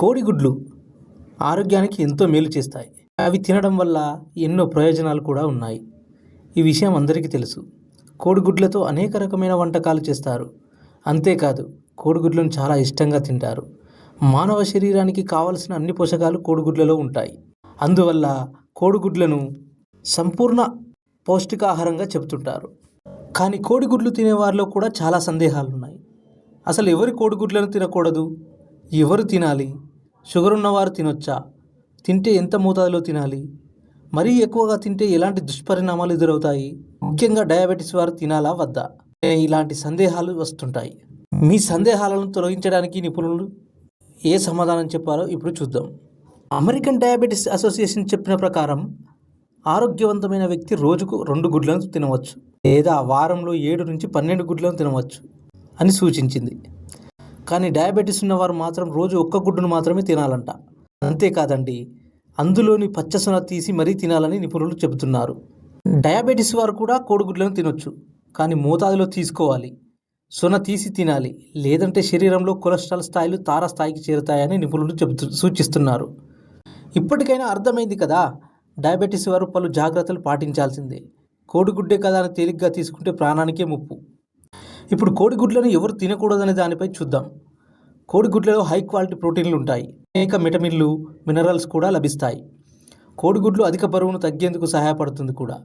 కోడిగుడ్లు ఆరోగ్యానికి ఎంతో మేలు చేస్తాయి. అవి తినడం వల్ల ఎన్నో ప్రయోజనాలు కూడా ఉన్నాయి. ఈ విషయం అందరికీ తెలుసు. కోడిగుడ్లతో అనేక రకమైన వంటకాలు చేస్తారు. అంతేకాదు కోడిగుడ్లను చాలా ఇష్టంగా తింటారు. మానవ శరీరానికి కావలసిన అన్ని పోషకాలు కోడిగుడ్లలో ఉంటాయి. అందువల్ల కోడిగుడ్లను సంపూర్ణ పౌష్టికాహారంగా చెబుతుంటారు. కానీ కోడిగుడ్లు తినేవారిలో కూడా చాలా సందేహాలు ఉన్నాయి అసలు ఎవరి కోడిగుడ్లను తినకూడదు? ఎవరు తినాలి? షుగర్ ఉన్నవారు తినొచ్చా? తింటే ఎంత మోతాదులో తినాలి? మరీ ఎక్కువగా తింటే ఎలాంటి దుష్పరిణామాలు ఎదురవుతాయి? ముఖ్యంగా డయాబెటీస్ వారు తినాలా వద్దా? ఇలాంటి సందేహాలు వస్తుంటాయి. మీ సందేహాలను తొలగించడానికి నిపుణులు ఏ సమాధానం చెప్పారో ఇప్పుడు చూద్దాం. అమెరికన్ డయాబెటీస్ అసోసియేషన్ చెప్పిన ప్రకారం ఆరోగ్యవంతమైన వ్యక్తి రోజుకు రెండు గుడ్లను తినవచ్చు లేదా వారంలో ఏడు నుంచి పన్నెండు గుడ్లను తినవచ్చు అని సూచించింది. కానీ డయాబెటీస్ ఉన్నవారు మాత్రం రోజు ఒక్క గుడ్డును మాత్రమే తినాలంట. అంతేకాదండి అందులోని పచ్చసొన తీసి మరీ తినాలని నిపుణులు చెబుతున్నారు. డయాబెటీస్ వారు కూడా కోడిగుడ్లను తినొచ్చు కానీ మోతాదులో తీసుకోవాలి. సొన తీసి తినాలి లేదంటే శరీరంలో కొలెస్ట్రాల్ స్థాయిలు తార స్థాయికి చేరుతాయని నిపుణులు చెబుతు సూచిస్తున్నారు. ఇప్పటికైనా అర్థమైంది కదా డయాబెటీస్ వారు పలు జాగ్రత్తలు పాటించాల్సిందే. కోడిగుడ్డే కదా అని తేలిగ్గా తీసుకుంటే ప్రాణానికే ముప్పు. ఇప్పుడు కోడిగుడ్లను ఎవరు తినకూడదనే దానిపై చూద్దాం. కోడిగుడ్లలో హై క్వాలిటీ ప్రోటీన్లు ఉంటాయి. అనేక విటమిన్లు మినరల్స్ కూడా లభిస్తాయి. కోడిగుడ్లు అధిక బరువును తగ్గేందుకు సహాయపడుతుంది కూడా.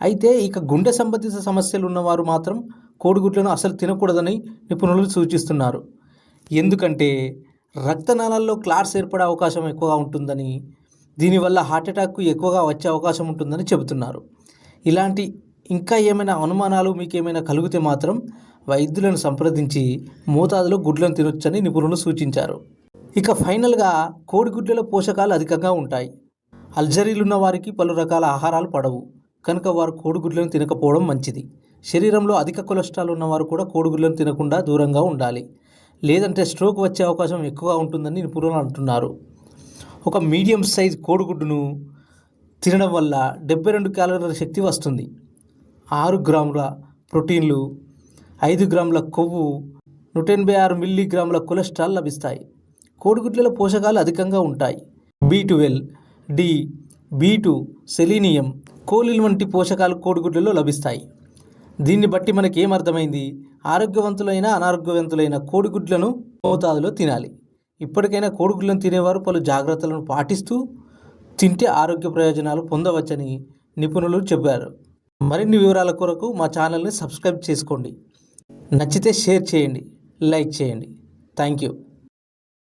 అయితే ఇక గుండె సంబంధిత సమస్యలు ఉన్నవారు మాత్రం కోడిగుడ్లను అసలు తినకూడదని నిపుణులు సూచిస్తున్నారు. ఎందుకంటే రక్తనాళాల్లో క్లాట్స్ ఏర్పడే అవకాశం ఎక్కువగా ఉంటుందని దీనివల్ల హార్ట్ అటాక్ ఎక్కువగా వచ్చే అవకాశం ఉంటుందని చెబుతున్నారు. ఇలాంటి ఇంకా ఏమైనా అనుమానాలు మీకు ఏమైనా కలిగితే మాత్రం వైద్యులను సంప్రదించి మోతాదులో గుడ్లను తినొచ్చని నిపుణులు సూచించారు. ఇక ఫైనల్గా కోడిగుడ్లలో పోషకాలు అధికంగా ఉంటాయి. అల్జరీలు ఉన్న వారికి పలు రకాల ఆహారాలు పడవు. కనుక వారు కోడిగుడ్లను తినకపోవడం మంచిది. శరీరంలో అధిక కొలెస్ట్రాల్ ఉన్నవారు కూడా కోడిగుడ్లను తినకుండా దూరంగా ఉండాలి. లేదంటే స్ట్రోక్ వచ్చే అవకాశం ఎక్కువగా ఉంటుందని నిపుణులు అంటున్నారు. ఒక మీడియం సైజ్ కోడిగుడ్డును తినడం వల్ల డెబ్బై రెండు క్యాలరీల శక్తి వస్తుంది. ఆరు గ్రాముల ప్రోటీన్లు ఐదు గ్రాముల కొవ్వు నూట ఎనభై ఆరు మిల్లీగ్రాముల కొలెస్ట్రాల్ లభిస్తాయి. కోడిగుడ్లలో పోషకాలు అధికంగా ఉంటాయి. B twelve D B two selenium choline వంటి పోషకాలు కోడిగుడ్లలో లభిస్తాయి. దీన్ని బట్టి మనకి ఏమర్థమైంది ఆరోగ్యవంతులైన అనారోగ్యవంతులైన కోడిగుడ్లను మోతాదులో తినాలి. ఇప్పటికైనా కోడిగుడ్లను తినేవారు పలు జాగ్రత్తలను పాటిస్తూ తింటే ఆరోగ్య ప్రయోజనాలు పొందవచ్చని నిపుణులు చెప్పారు. మరిన్ని వివరాల కొరకు మా ఛానల్ని సబ్స్క్రైబ్ చేసుకోండి. నచ్చితే షేర్ చేయండి లైక్ చేయండి. Thank you.